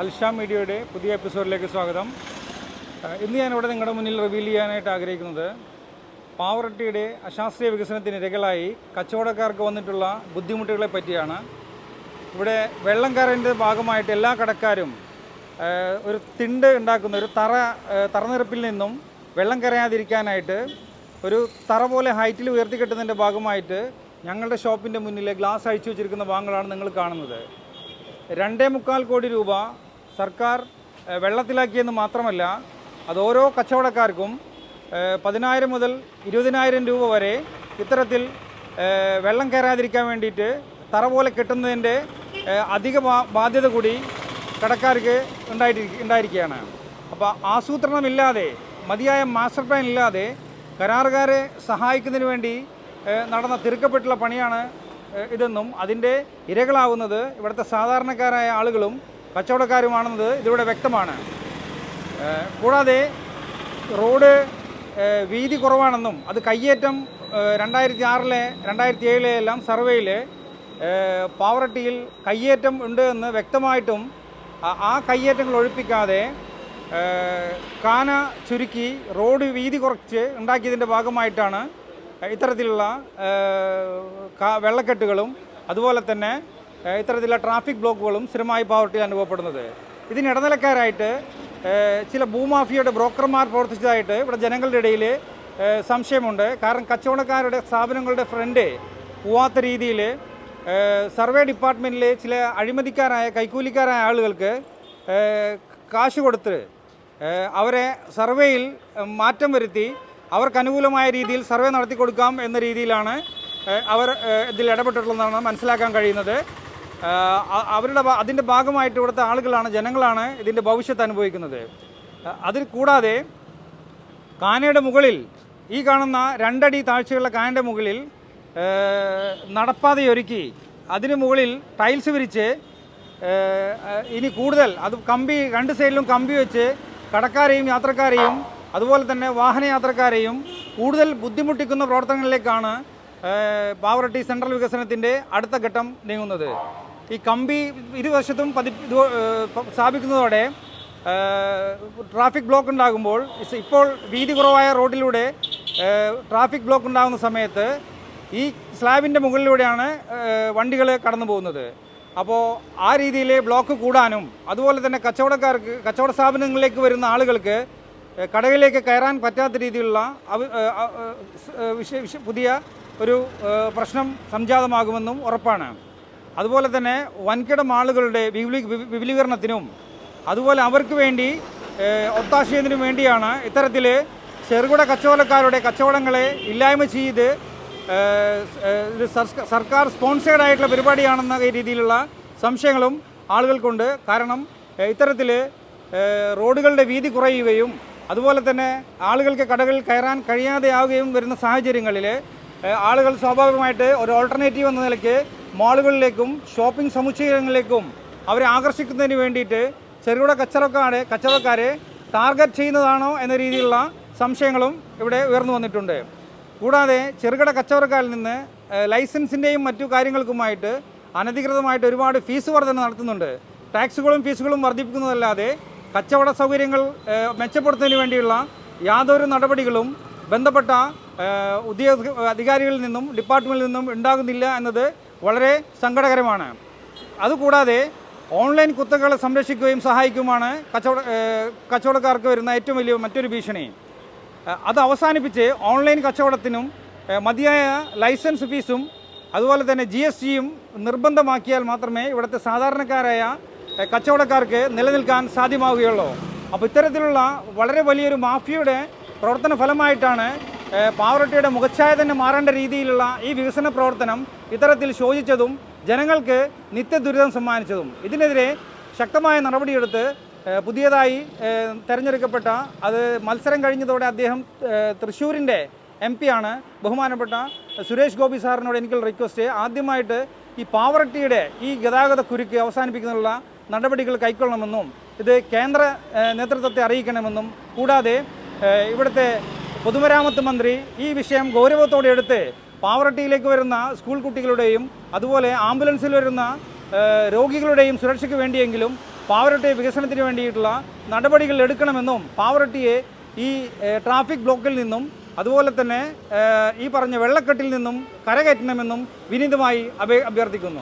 Al-Sham മീഡിയയുടെ പുതിയ എപ്പിസോഡിലേക്ക് സ്വാഗതം. ഇന്ന് ഞാനിവിടെ നിങ്ങളുടെ മുന്നിൽ റിവീൽ ചെയ്യാനായിട്ട് ആഗ്രഹിക്കുന്നത് പാവറട്ടിയുടെ അശാസ്ത്രീയ വികസനത്തിന് ഇരകളായി കച്ചവടക്കാർക്ക് വന്നിട്ടുള്ള ബുദ്ധിമുട്ടുകളെ പറ്റിയാണ്. ഇവിടെ വെള്ളം കയറിന്റെ ഭാഗമായിട്ട് എല്ലാ കടക്കാരും ഒരു തിണ്ട് ഉണ്ടാക്കുന്ന ഒരു തറ തറനിരപ്പിൽ നിന്നും വെള്ളം കരയാതിരിക്കാനായിട്ട് ഒരു തറ പോലെ ഹൈറ്റിൽ ഉയർത്തിക്കെട്ടുന്നതിന്റെ ഭാഗമായിട്ട് ഞങ്ങളുടെ ഷോപ്പിന്റെ മുന്നിൽ ഗ്ലാസ് അഴിച്ചു വെച്ചിരിക്കുന്ന ഭാഗങ്ങളാണ് നിങ്ങൾ കാണുന്നത്. രണ്ടേ മുക്കാൽ കോടി രൂപ സർക്കാർ വെള്ളത്തിലാക്കിയെന്ന് മാത്രമല്ല അത് ഓരോ കച്ചവടക്കാർക്കും പതിനായിരം മുതൽ ഇരുപതിനായിരം രൂപ വരെ ഇത്തരത്തിൽ വെള്ളം കയറാതിരിക്കാൻ വേണ്ടിയിട്ട് തറ പോലെ കെട്ടുന്നതിന്റെ അധിക ബാധ്യത കൂടി കടക്കാർക്ക് ഉണ്ടായിട്ട് ഉണ്ടായിരിക്കുകയാണ്. അപ്പോൾ ആസൂത്രണമില്ലാതെ മതിയായ മാസ്റ്റർ പ്ലാൻ ഇല്ലാതെ കരാറുകാരെ സഹായിക്കുന്നതിന് വേണ്ടി നടന്ന തിരുക്കപ്പെട്ടുള്ള പണിയാണ് ഇതെന്നും അതിന്റെ ഇരകളാവുന്നത് ഇവിടുത്തെ സാധാരണക്കാരായ ആളുകളും കച്ചവടക്കാരുമാണെന്നത് ഇതിലൂടെ വ്യക്തമാണ്. കൂടാതെ റോഡ് വീതി കുറവാണെന്നും അത് കയ്യേറ്റം രണ്ടായിരത്തി ആറിലെ രണ്ടായിരത്തി ഏഴിലെ എല്ലാം സർവേയിൽ പാവറട്ടിയിൽ കയ്യേറ്റം ഉണ്ട് എന്ന് വ്യക്തമായിട്ടും ആ- കയ്യേറ്റങ്ങൾ ഒഴിപ്പിക്കാതെ കാന ചുരുക്കി റോഡ് വീതി കുറച്ച് ഉണ്ടാക്കിയതിന്റെ ഭാഗമായിട്ടാണ് ഇത്തരത്തിലുള്ള വെള്ളക്കെട്ടുകളും അതുപോലെ തന്നെ ഇത്തരത്തിലുള്ള ട്രാഫിക് ബ്ലോക്കുകളും സ്ഥിരമായി പാവർട്ടിയിൽ അനുഭവപ്പെടുന്നത്. ഇതിന് ഇടനിലക്കാരായിട്ട് ചില ഭൂമാഫിയയുടെ ബ്രോക്കർമാർ പ്രവർത്തിച്ചതായിട്ട് ഇവിടെ ജനങ്ങളുടെ ഇടയിൽ സംശയമുണ്ട്. കാരണം കച്ചവടക്കാരുടെ സ്ഥാപനങ്ങളുടെ ഫ്രണ്ട് പോവാത്ത രീതിയിൽ സർവേ ഡിപ്പാർട്ട്മെന്റിലെ ചില അഴിമതിക്കാരായ കൈക്കൂലിക്കാരായ ആളുകൾക്ക് കാശ് കൊടുത്ത് അവരെ സർവേയിൽ മാറ്റം വരുത്തി അവർക്ക് അനുകൂലമായ രീതിയിൽ സർവേ നടത്തി കൊടുക്കാം എന്ന രീതിയിലാണ് അവർ ഇതിൽ ഇടപെട്ടിട്ടുള്ളതെന്നാണ് മനസ്സിലാക്കാൻ കഴിയുന്നത്. അവരുടെ അതിന്റെ ഭാഗമായിട്ട് ഇവിടുത്തെ ആളുകളാണ് ജനങ്ങളാണ് ഇതിന്റെ ഭവിഷ്യത്ത് അനുഭവിക്കുന്നത്. അതിൽ കൂടാതെ കാനയുടെ മുകളിൽ ഈ കാണുന്ന രണ്ടടി താഴ്ചയുള്ള കാനയുടെ മുകളിൽ നടപ്പാതയൊരുക്കി അതിന് മുകളിൽ ടൈൽസ് വിരിച്ച് ഇനി കൂടുതൽ അത് കമ്പി രണ്ട് സൈഡിലും കമ്പി വെച്ച് കടക്കാരെയും യാത്രക്കാരെയും അതുപോലെ തന്നെ വാഹനയാത്രക്കാരെയും കൂടുതൽ ബുദ്ധിമുട്ടിക്കുന്ന പ്രവർത്തനങ്ങളിലേക്കാണ് പാവറട്ടി സെൻട്രൽ വികസനത്തിന്റെ അടുത്ത ഘട്ടം നീങ്ങുന്നത്. ഈ കമ്പി ഇരുവശത്തും പതി സ്ഥാപിക്കുന്നതോടെ ട്രാഫിക് ബ്ലോക്ക് ഉണ്ടാകുമ്പോൾ ഇപ്പോൾ വീതി കുറവായ റോഡിലൂടെ ട്രാഫിക് ബ്ലോക്ക് ഉണ്ടാകുന്ന സമയത്ത് ഈ സ്ലാബിന്റെ മുകളിലൂടെയാണ് വണ്ടികൾ കടന്നു പോകുന്നത്. അപ്പോൾ ആ രീതിയിൽ ബ്ലോക്ക് കൂടാനും അതുപോലെ തന്നെ കച്ചവടക്കാർക്ക് കച്ചവട സ്ഥാപനങ്ങളിലേക്ക് വരുന്ന ആളുകൾക്ക് കടകളിലേക്ക് കയറാൻ പറ്റാത്ത രീതിയിലുള്ള പുതിയ ഒരു പ്രശ്നം സംജാതമാകുമെന്നും ഉറപ്പാണ്. അതുപോലെ തന്നെ വൻകിട മാളുകളുടെ വിപുലീ വിപുലീകരണത്തിനും അതുപോലെ അവർക്ക് വേണ്ടി ഒത്താശയത്തിനും ഒത്താശ വേണ്ടിയാണ് ഇത്തരത്തിൽ ചെറുകിട കച്ചവടക്കാരുടെ കച്ചവടങ്ങളെ ഇല്ലായ്മ ചെയ്ത് സർക്കാർ സ്പോൺസേഡ് ആയിട്ടുള്ള പരിപാടിയാണെന്ന രീതിയിലുള്ള സംശയങ്ങളും ആളുകൾക്കുണ്ട്. കാരണം ഇത്തരത്തിൽ റോഡുകളുടെ വീതി കുറയുകയും അതുപോലെ തന്നെ ആളുകൾക്ക് കടകളിൽ കയറാൻ കഴിയാതെ ആവുകയും വരുന്ന സാഹചര്യങ്ങളിൽ ആളുകൾ സ്വാഭാവികമായിട്ട് ഒരു ഓൾട്ടർനേറ്റീവ് എന്ന നിലയ്ക്ക് മാളുകളിലേക്കും ഷോപ്പിംഗ് സമുച്ചയങ്ങളിലേക്കും അവരെ ആകർഷിക്കുന്നതിന് വേണ്ടിയിട്ട് ചെറുകിട കച്ചവടക്കാരെ കച്ചവടക്കാരെ ടാർഗറ്റ് ചെയ്യുന്നതാണോ എന്ന രീതിയിലുള്ള സംശയങ്ങളും ഇവിടെ ഉയർന്നു വന്നിട്ടുണ്ട്. കൂടാതെ ചെറുകിട കച്ചവടക്കാരിൽ നിന്ന് ലൈസൻസിന്റെയും മറ്റു കാര്യങ്ങൾക്കുമായിട്ട് അനധികൃതമായിട്ട് ഒരുപാട് ഫീസ് വർധന നടത്തുന്നുണ്ട്. ടാക്സുകളും ഫീസുകളും വർദ്ധിപ്പിക്കുന്നതല്ലാതെ കച്ചവട സൗകര്യങ്ങൾ മെച്ചപ്പെടുത്തുന്നതിന് വേണ്ടിയുള്ള യാതൊരു നടപടികളും ബന്ധപ്പെട്ട ഉദ്യോഗ അധികാരികളിൽ നിന്നും ഡിപ്പാർട്ട്മെന്റിൽ നിന്നും ഉണ്ടാകുന്നില്ല എന്നത് വളരെ സങ്കടകരമാണ്. അതുകൂടാതെ ഓൺലൈൻ കുത്തകളെ സംരക്ഷിക്കുകയും സഹായിക്കുമാണ് കച്ചവട കച്ചവടക്കാർക്ക് വരുന്ന ഏറ്റവും വലിയ മറ്റൊരു ഭീഷണി. അത് അവസാനിപ്പിച്ച് ഓൺലൈൻ കച്ചവടത്തിനും മതിയായ ലൈസൻസ് ഫീസും അതുപോലെ തന്നെ ജി എസ് ടിയും നിർബന്ധമാക്കിയാൽ മാത്രമേ ഇവിടുത്തെ സാധാരണക്കാരായ കച്ചവടക്കാർക്ക് നിലനിൽക്കാൻ സാധ്യമാവുകയുള്ളൂ. അപ്പോൾ ഇത്തരത്തിലുള്ള വളരെ വലിയൊരു മാഫിയയുടെ പ്രവർത്തന ഫലമായിട്ടാണ് പാവറട്ടിയുടെ മുഖച്ഛായ തന്നെ മാറേണ്ട രീതിയിലുള്ള ഈ വികസന പ്രവർത്തനം ഇത്തരത്തിൽ ശോചിച്ചതും ജനങ്ങൾക്ക് നിത്യദുരിതം സമ്മാനിച്ചതും. ഇതിനെതിരെ ശക്തമായ നടപടിയെടുത്ത് പുതിയതായി തെരഞ്ഞെടുക്കപ്പെട്ട അത് മത്സരം കഴിഞ്ഞതോടെ അദ്ദേഹം തൃശ്ശൂരിന്റെ എം ആണ് ബഹുമാനപ്പെട്ട സുരേഷ് ഗോപി സാറിനോട് എനിക്കുള്ള റിക്വസ്റ്റ്. ആദ്യമായിട്ട് ഈ പാവറട്ടിയുടെ ഈ ഗതാഗത കുരുക്ക് അവസാനിപ്പിക്കുന്നതിനുള്ള നടപടികൾ കൈക്കൊള്ളണമെന്നും ഇത് കേന്ദ്ര നേതൃത്വത്തെ അറിയിക്കണമെന്നും കൂടാതെ ഇവിടുത്തെ പൊതുമരാമത്ത് മന്ത്രി ഈ വിഷയം ഗൗരവത്തോടെ എടുത്ത് പാവറട്ടിയിലേക്ക് വരുന്ന സ്കൂൾ കുട്ടികളുടെയും അതുപോലെ ആംബുലൻസിൽ വരുന്ന രോഗികളുടെയും സുരക്ഷയ്ക്ക് വേണ്ടിയെങ്കിലും പാവറട്ടി വികസനത്തിന് വേണ്ടിയിട്ടുള്ള നടപടികൾ എടുക്കണമെന്നും പാവറട്ടിയെ ഈ ട്രാഫിക് ബ്ലോക്കിൽ നിന്നും അതുപോലെ തന്നെ ഈ പറഞ്ഞ വെള്ളക്കെട്ടിൽ നിന്നും കരകയറ്റണമെന്നും വിനീതമായി അഭ്യർത്ഥിക്കുന്നു.